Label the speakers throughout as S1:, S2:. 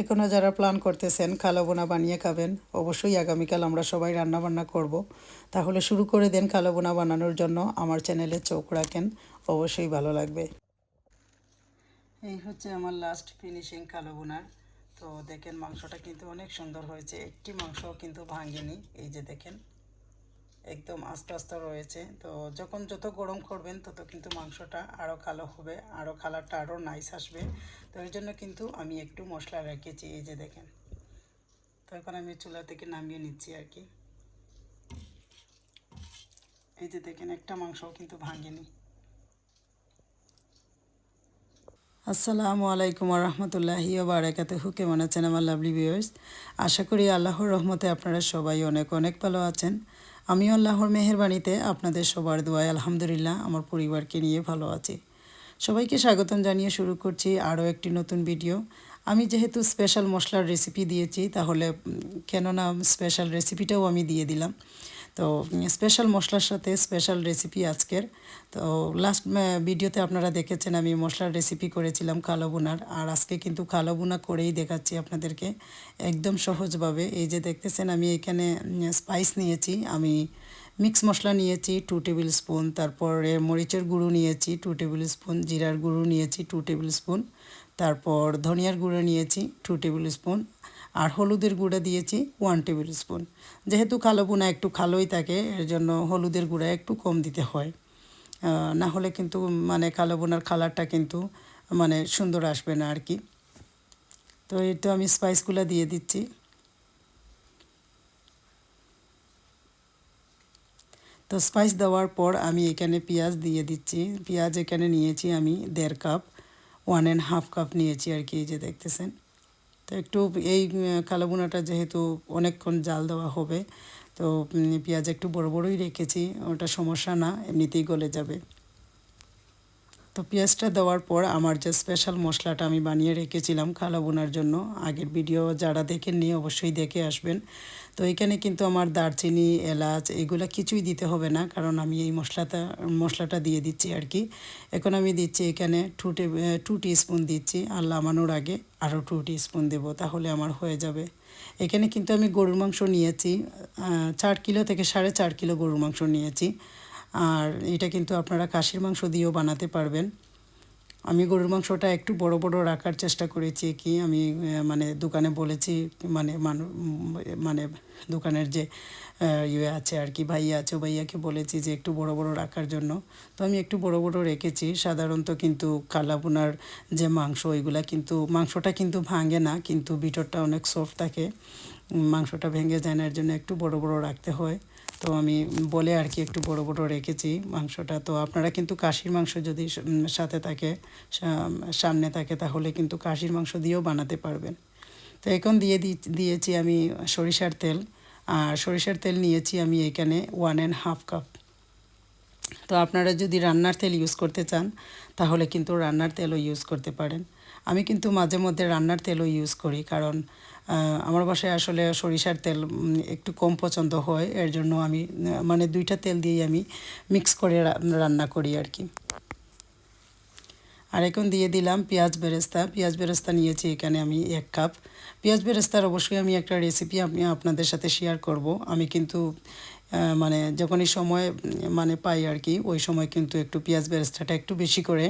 S1: এখনও যারা প্ল্যান করতেছেন কালো বোনা বানিয়ে খাবেন, অবশ্যই আগামীকাল আমরা সবাই রান্না বান্না করব। তাহলে শুরু করে দেন কালো বোনা বানানোর জন্য। আমার চ্যানেলে চোখ রাখেন, অবশ্যই ভালো লাগবে। এই হচ্ছে আমার লাস্ট ফিনিশিং কালো বোনার। তো দেখেন মাংসটা কিন্তু অনেক সুন্দর হয়েছে। একটি মাংস কিন্তু ভাঙেনি। এই যে দেখেন। একদম আস্তে আস্তে রয়েছে। তো যখন যত গরম করবেন, তত কিন্তু মাংসটা আরও কালো হবে আরও কালারটা আরও নাইস আসবে। তো এর জন্য কিন্তু আমি একটু মশলা রেখেছি, এই যে দেখেন। তো এখন আমি চুলা থেকে নামিয়ে নিচ্ছি আর কি। এই যে দেখেন, একটা মাংসও কিন্তু ভাঙেনি। আসসালামু আলাইকুম রহমতুল্লাহি বারাকাতুহু। কেমন আছেন আমার লাভলি ভিউয়ার্স আশা করি আল্লাহর রহমতে আপনারা সবাই অনেক অনেক ভালো আছেন। আমিও আল্লাহর মেহরবানিতে আপনাদের সবার দোয়ায় আলহামদুলিল্লাহ আমার পরিবারকে নিয়ে ভালো আছি। সবাইকে স্বাগতম জানিয়ে শুরু করছি আরও একটি নতুন ভিডিও আমি যেহেতু স্পেশাল মশলার রেসিপি দিয়েছি, তাহলে কেননা স্পেশাল রেসিপিটাও আমি দিয়ে দিলাম। তো স্পেশাল মশলার সাথে স্পেশাল রেসিপি আজকের। তো লাস্ট ভিডিওতে আপনারা দেখেছেন আমি মশলার রেসিপি করেছিলাম কালো বোনার আর আজকে কিন্তু কালো বোনা করেই দেখাচ্ছি আপনাদেরকে একদম সহজভাবে। এই যে দেখতেছেন আমি এখানে স্পাইস নিয়েছি, আমি মিক্স মশলা নিয়েছি টু টেবিল স্পুন তারপরে মরিচের গুঁড়ো নিয়েছি টু টেবিল স্পুন জিরার গুঁড়ো নিয়েছি টু টেবিল স্পুন তারপর ধনিয়ার গুঁড়ো নিয়েছি টু টেবিল স্পুন আর হলুদের গুঁড়া দিয়েছি ওয়ান টেবিল স্পুন যেহেতু কালো বোনা একটু কালোই থাকে, এর জন্য হলুদের গুঁড়া একটু কম দিতে হয়। না হলে কিন্তু মানে কালো বোনার কালারটা কিন্তু মানে সুন্দর আসবে না আর কি। তো তো আমি স্পাইসগুলো দিয়ে দিচ্ছি। তো স্পাইস দেওয়ার পর আমি এখানে পেঁয়াজ দিয়ে দিচ্ছি। পেঁয়াজ এখানে নিয়েছি আমি দেড় cup one and half cup নিয়েছি আর কি, এই যে দেখতেছেন। তো একটু এই কালো বোনাটা যেহেতু অনেকক্ষণ জাল দেওয়া হবে, তো পেঁয়াজ একটু বড় বড়ই রেখেছি, ওটা সমস্যা না, এমনিতেই গলে যাবে। তো পেঁয়াজটা দেওয়ার পর আমার যে স্পেশাল মশলাটা আমি বানিয়ে রেখেছিলাম খালা বোনার জন্য, আগের ভিডিও যারা দেখেননি অবশ্যই দেখে আসবেন। তো এখানে কিন্তু আমার দারচিনি, এলাচ এগুলো কিছুই দিতে হবে না, কারণ আমি এই মশলাটা মশলাটা দিয়ে দিচ্ছি আর কি। এখন আমি দিচ্ছি এখানে টু টে টু স্পুন দিচ্ছি, আর লামানোর আগে আরও টু স্পুন দেবো, তাহলে আমার হয়ে যাবে। এখানে কিন্তু আমি গরুর মাংস নিয়েছি চার কিলো থেকে সাড়ে চার কিলো গরুর মাংস নিয়েছি। আর এটা কিন্তু আপনারা কাশির মাংস দিয়েও বানাতে পারবেন। আমি গরুর মাংসটা একটু বড় বড় রাখার চেষ্টা করেছি কি আমি মানে দোকানে বলেছি মানে মানে দোকানের যে ইয়ে আছে আর কি, ভাইয়া আছে ভাইয়াকে বলেছি যে একটু বড় বড় রাখার জন্য। তো আমি একটু বড় বড় রেখেছি, সাধারণত কিন্তু কালাবোনার যে মাংস, ওইগুলা কিন্তু, মাংসটা কিন্তু ভাঙে না, কিন্তু বিটরটা অনেক সফট থাকে। মাংসটা ভেঙে যায় না, এর জন্য একটু বড় বড় রাখতে হয়। তো আমি বলে আর কি একটু বড় বড় রেখেছি মাংসটা। তো আপনারা কিন্তু কাশির মাংস যদি সাথে থাকে সামনে থাকে, তাহলে কিন্তু কাশির মাংস দিয়েও বানাতে পারবেন। তো এখন দিয়ে দিয়েছি আমি সরিষার তেল। আর সরিষার তেল নিয়েছি আমি এখানে ওয়ান অ্যান্ড হাফ কাপ তো আপনারা যদি রান্নার তেল ইউজ করতে চান, তাহলে কিন্তু রান্নার তেলও ইউজ করতে পারেন। আমি কিন্তু মাঝে মধ্যে রান্নার তেলও ইউজ করি কারণ আমার বাসায় আসলে সরিষার তেল একটু কম পছন্দ হয়। এর জন্য আমি মানে দুইটা তেল দিয়েই আমি মিক্স করে রান্না করি আর কি। আর এখন দিয়ে দিলাম পেঁয়াজ বেরেস্তা। পেঁয়াজ বেরেস্তা নিয়েছি এখানে আমি এক কাপ। পেঁয়াজ বেরেস্তার অবশ্যই আমি একটা রেসিপি আমি আপনাদের সাথে শেয়ার করব। আমি কিন্তু মানে যখনই সময় মানে পাই আর কি, ওই সময় কিন্তু একটু পেঁয়াজ বেরেস্তাটা একটু বেশি করে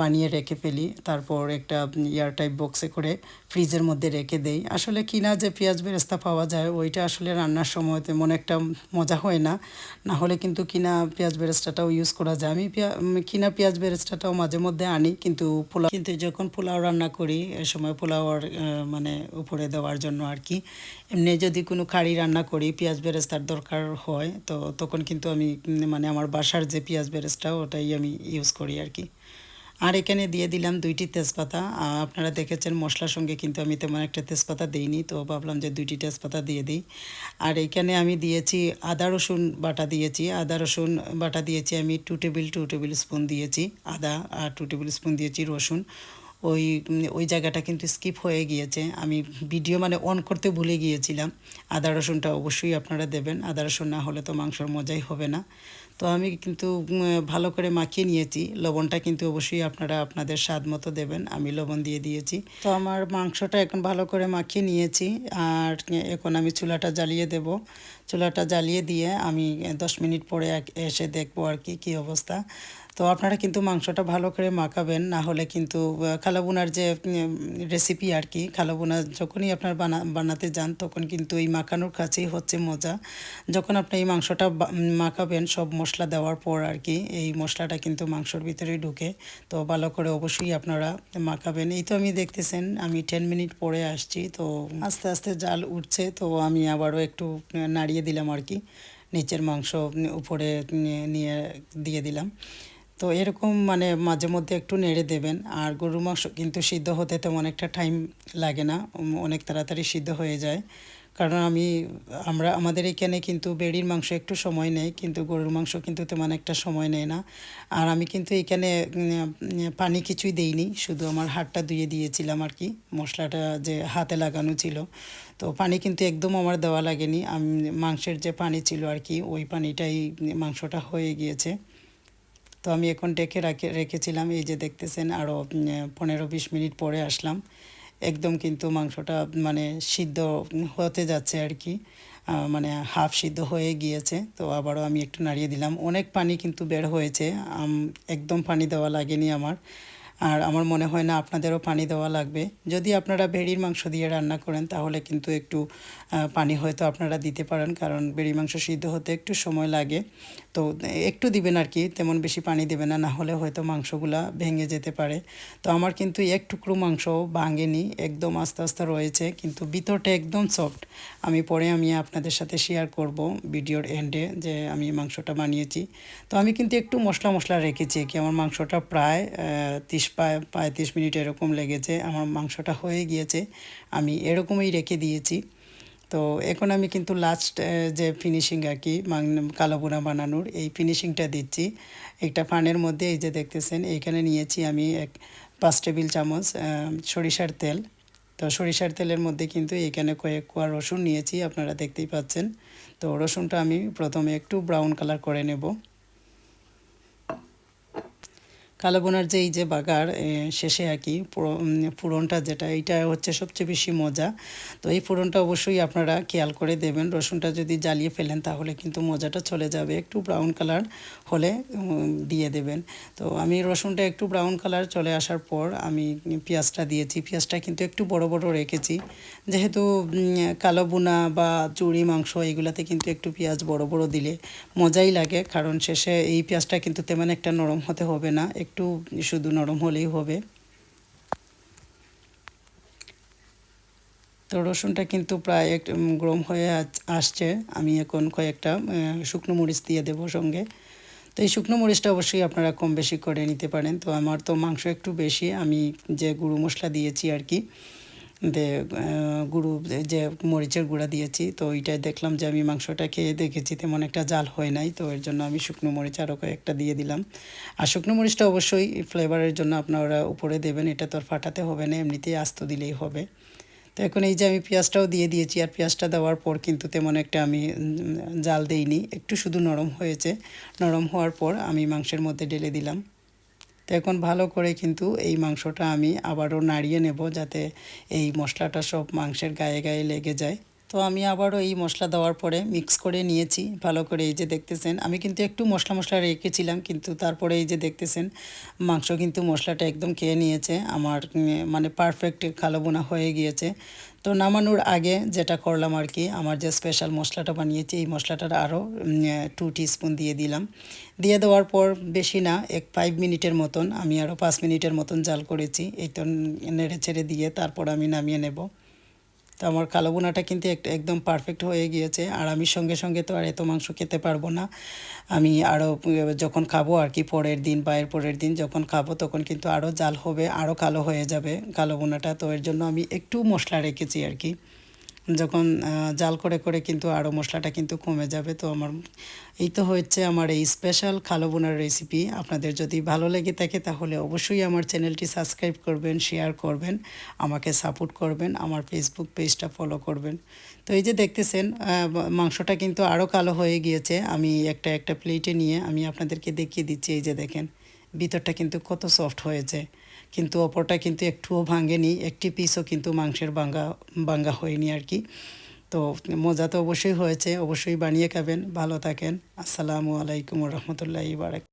S1: বানিয়ে রেখে ফেলি। তারপর একটা ইয়ার টাইপ বক্সে করে ফ্রিজের মধ্যে রেখে দেই। আসলে কিনা যে পেঁয়াজ বেরেস্তা পাওয়া যায়, ওইটা আসলে রান্নার সময় তেমন একটা মজা হয় না। না হলে কিন্তু কিনা পেঁয়াজ বেরেস্তাটাও ইউজ করা যায়। আমি কিনা পেঁয়াজ বেরেস্তাটাও মাঝে মধ্যে আনি, কিন্তু পোলাও, কিন্তু যখন পোলাও রান্না করি, এ সময় পোলাওয়ার মানে উপরে দেওয়ার জন্য আর কি, এমনি যদি কোনো কারি রান্না করি, পেঁয়াজ বেরেস্তার দরকার হয়, তো তখন কিন্তু আমি মানে আমার বাসার যে পেঁয়াজ বেরেস্তা ওটাই আমি ইউজ করি আর কি। আর এখানে দিয়ে দিলাম দুইটি তেজপাতা। আপনারা দেখেছেন মশলার সঙ্গে কিন্তু আমি তেমন একটা তেজপাতা দিইনি, তো ভাবলাম যে দুইটি তেজপাতা দিয়ে দিই। আর এখানে আমি দিয়েছি আদা, রসুন বাটা দিয়েছি। আদা, রসুন বাটা দিয়েছি আমি two table two tablespoon দিয়েছি। আদা আর টু টেবিল স্পুন দিয়েছি রসুন। ওই ওই জায়গাটা কিন্তু স্কিপ হয়ে গিয়েছে। আমি ভিডিও মানে অন করতে ভুলে গিয়েছিলাম। আদা, রসুনটা অবশ্যই আপনারা দেবেন। আদা, রসুন না হলে তো মাংসর মজাই হবে না। তো তো আমি কিন্তু ভালো করে মাখিয়ে নিয়েছি। লবণটা কিন্তু অবশ্যই আপনারা আপনাদের স্বাদ মতো দেবেন। আমি লবণ দিয়ে দিয়েছি। তো আমার মাংসটা এখন ভালো করে মাখিয়ে নিয়েছি। আর এখন আমি চুলাটা জ্বালিয়ে দেব। চুলাটা জ্বালিয়ে দিয়ে আমি দশ মিনিট পরে এসে দেখব আর কি, কী অবস্থা। তো আপনারা কিন্তু মাংসটা ভালো করে মাখাবেন না হলে কিন্তু আহ, কালাবুনার যে রেসিপি আর কি কালাবুনা যখনই আপনার বানা বানাতে যান তখন কিন্তু এই মাখানোর কাছেই হচ্ছে মজা। যখন আপনি এই মাংসটা মাখাবেন সব মশলা দেওয়ার পর আর কি এই মশলাটা কিন্তু মাংসর ভিতরে ঢুকে। তো ভালো করে অবশ্যই আপনারা মাখাবেন। এই তো আমি দেখতেছেন আমি টেন মিনিট পরে আসছি তো আস্তে আস্তে জাল উঠছে তো আমি আবারও একটু নাড়িয়ে দিলাম আর কি। নিচের মাংস উপরে নিয়ে দিয়ে দিলাম। তো এরকম মানে মাঝে মধ্যে একটু নেড়ে দেবেন। আর গরুর মাংস কিন্তু সিদ্ধ হতে তেমন একটা টাইম লাগে না অনেক তাড়াতাড়ি সিদ্ধ হয়ে যায়। কারণ আমি, আমরা, আমাদের এখানে কিন্তু বেড়ির মাংস একটু সময় নেয় কিন্তু গরুর মাংস কিন্তু তেমন একটা সময় নেয় না। আর আমি কিন্তু এখানে পানি কিছুই দেইনি, শুধু আমার হাতটা ধুয়ে দিয়েছিলাম আর কি, মশলাটা যে হাতে লাগানো ছিল। তো পানি কিন্তু একদম আমার দেওয়া লাগেনি। আমি মাংসের যে পানি ছিল আর কি, ওই পানিটাই মাংসটা হয়ে গিয়েছে। তো আমি এখন ডেকে রাখে, রেখেছিলাম। এই যে দেখতেছেন আরও পনেরো বিশ মিনিট পরে আসলাম। একদম কিন্তু মাংসটা মানে সিদ্ধ হতে যাচ্ছে আর কি। মানে হাফ সিদ্ধ হয়ে গিয়েছে। তো আবারও আমি একটু নাড়িয়ে দিলাম। অনেক পানি কিন্তু বের হয়েছে। একদম পানি দেওয়া লাগেনি আমার। আর আমার মনে হয় না আপনাদেরও পানি দেওয়া লাগবে। যদি আপনারা ভেড়ির মাংস দিয়ে রান্না করেন, তাহলে কিন্তু একটু পানি হয়তো আপনারা দিতে পারেন, কারণ ভেড়ি মাংস সিদ্ধ হতে একটু সময় লাগে। তো একটু দিবেন আর কি, তেমন বেশি পানি দেবেন না না হলে হয়তো মাংসগুলা ভেঙে যেতে পারে। তো আমার কিন্তু এক টুকরো মাংস ভাঙেনি, একদম আস্তে আস্তে রয়েছে, কিন্তু ভিতরটা একদম সফট আমি পরে আমি আপনাদের সাথে শেয়ার করব ভিডিওর এন্ডে যে আমি মাংসটা বানিয়েছি। তো আমি কিন্তু একটু মশলা মশলা রেখেছি, কি আমার মাংসটা প্রায় তিরিশ পঁয়ত্রিশ মিনিট এরকম লেগেছে, আমার মাংসটা হয়ে গিয়েছে, আমি এরকমই রেখে দিয়েছি। তো এখন আমি কিন্তু লাস্ট যে ফিনিশিং আর কি মাং- কালো বোনা বানানোর, এই ফিনিশিংটা দিচ্ছি। একটা ফানের মধ্যে এই যে দেখতেছেন এইখানে নিয়েছি আমি এক, পাঁচ টেবিল চামচ সরিষার তেল। তো সরিষার তেলের মধ্যে কিন্তু এখানে কয়েক কোয়া রসুন নিয়েছি, আপনারা দেখতেই পাচ্ছেন। তো রসুনটা আমি প্রথমে একটু ব্রাউন কালার করে নেব। কালো বোনার যে এই যে বাগার শেষে আর কি পুরো- উম, ফোড়নটা যেটা এইটা হচ্ছে সবচেয়ে বেশি মজা। তো এই ফোড়নটা অবশ্যই আপনারা খেয়াল করে দেবেন। রসুনটা যদি জ্বালিয়ে ফেলেন তাহলে কিন্তু মজাটা চলে যাবে। একটু ব্রাউন কালার হলে দিয়ে দেবেন। তো আমি রসুনটা একটু ব্রাউন কালার চলে আসার পর আমি পেঁয়াজটা দিয়েছি। পেঁয়াজটা কিন্তু একটু বড় বড় রেখেছি। যেহেতু কালো বোনা বা চুড়ি মাংস এগুলাতে কিন্তু একটু পেঁয়াজ বড় বড় দিলে মজাই লাগে। কারণ শেষে এই পেঁয়াজটা কিন্তু তেমন একটা নরম হতে হবে না। একটু শুধু নরম হলেই হবে। তো রসুনটা কিন্তু প্রায় এক গরম হয়ে আসছে। আমি এখন কয়েকটা শুকনো মরিচ দিয়ে দেবো সঙ্গে। তো এই শুকনো মরিচটা অবশ্যই আপনারা কম বেশি করে নিতে পারেন। তো আমার তো মাংস একটু বেশি, আমি যে গুঁড়ো মশলা দিয়েছি আর কি দে গুঁড়ো, যে মরিচের গুঁড়া দিয়েছি, তো ওইটাই দেখলাম যে আমি মাংসটা খেয়ে দেখেছি, তেমন একটা জাল হয় নাই, তো এর জন্য আমি শুকনো মরিচ আরও কয়েকটা দিয়ে দিলাম। আর শুকনো মরিচটা অবশ্যই ফ্লেভারের জন্য আপনারা উপরে দেবেন, এটা তো আর ফাটাতে হবে না, এমনিতেই আস্ত দিলেই হবে। তো এখন এই যে আমি পেঁয়াজটাও দিয়ে দিয়েছি, আর পেঁয়াজটা দেওয়ার পর কিন্তু তেমন একটা আমি জাল দেইনি, একটু শুধু নরম হয়েছে। নরম হওয়ার পর আমি মাংসের মধ্যে ঢেলে দিলাম। তো এখন ভালো করে কিন্তু এই মাংসটা আমি আবারও নাড়িয়ে নেব যাতে এই মশলাটা সব মাংসের গায়ে গায়ে লেগে যায়। তো আমি আবারও এই মশলা দেওয়ার পরে মিক্স করে নিয়েছি, ভালো করে এই যে দেখতেছেন। আমি কিন্তু একটু মশলা মশলা রেখেছিলাম, কিন্তু তারপরে এই যে দেখতেছেন, মাংস কিন্তু মশলাটা একদম খেয়ে নিয়েছে। আমার মানে পারফেক্ট কালো বোনা হয়ে গিয়েছে। তো নামানোর আগে যেটা করলাম আর কি, আমার যে স্পেশাল মশলাটা বানিয়েছি, এই মশলাটার আরও টু স্পুন দিয়ে দিলাম। দিয়ে দেওয়ার পর বেশি না, এক ফাইভ মিনিটের মতন, আমি আরও পাঁচ মিনিটের মতন জাল করেছি, এই তো নেড়ে ছেড়ে দিয়ে তারপর আমি নামিয়ে নেব। তো আমার কালো বোনাটা কিন্তু এক- একদম পারফেক্ট হয়ে গিয়েছে। আর আমি সঙ্গে সঙ্গে তো আর এত মাংস খেতে পারব না। আমি আরও যখন খাব আর কি পরের দিন বা এর পরের দিন যখন খাব তখন কিন্তু আরও জাল হবে আরও কালো হয়ে যাবে কালো বোনাটা তো এর জন্য আমি একটু মশলা রেখেছি আর কি। যখন জাল করে করে কিন্তু আরও মশলাটা কিন্তু কমে যাবে। তো আমার, এই তো হচ্ছে আমার এই স্পেশাল কালো বোনার রেসিপি আপনাদের যদি ভালো লেগে থাকে তাহলে অবশ্যই আমার চ্যানেলটি সাবস্ক্রাইব করবেন শেয়ার করবেন, আমাকে সাপোর্ট করবেন, আমার ফেসবুক পেজটা ফলো করবেন। তো এই যে দেখতেছেন মাংসটা কিন্তু আরও কালো হয়ে গিয়েছে। আমি একটা একটা প্লেটে নিয়ে আমি আপনাদেরকে দেখিয়ে দিচ্ছি। এই যে দেখেন, ভিতরটা কিন্তু কত সফট হয়েছে। কিন্তু অপরটা কিন্তু একটুও ভাঙেনি, একটি পিসও কিন্তু মাংসের বাঙ্গা বাঙ্গা হয়নি আর কি। তো মজা তো অবশ্যই হয়েছে, অবশ্যই বানিয়ে খাবেন, ভালো থাকেন। আসসালামু আলাইকুম রহমতুল্লাহ বারাক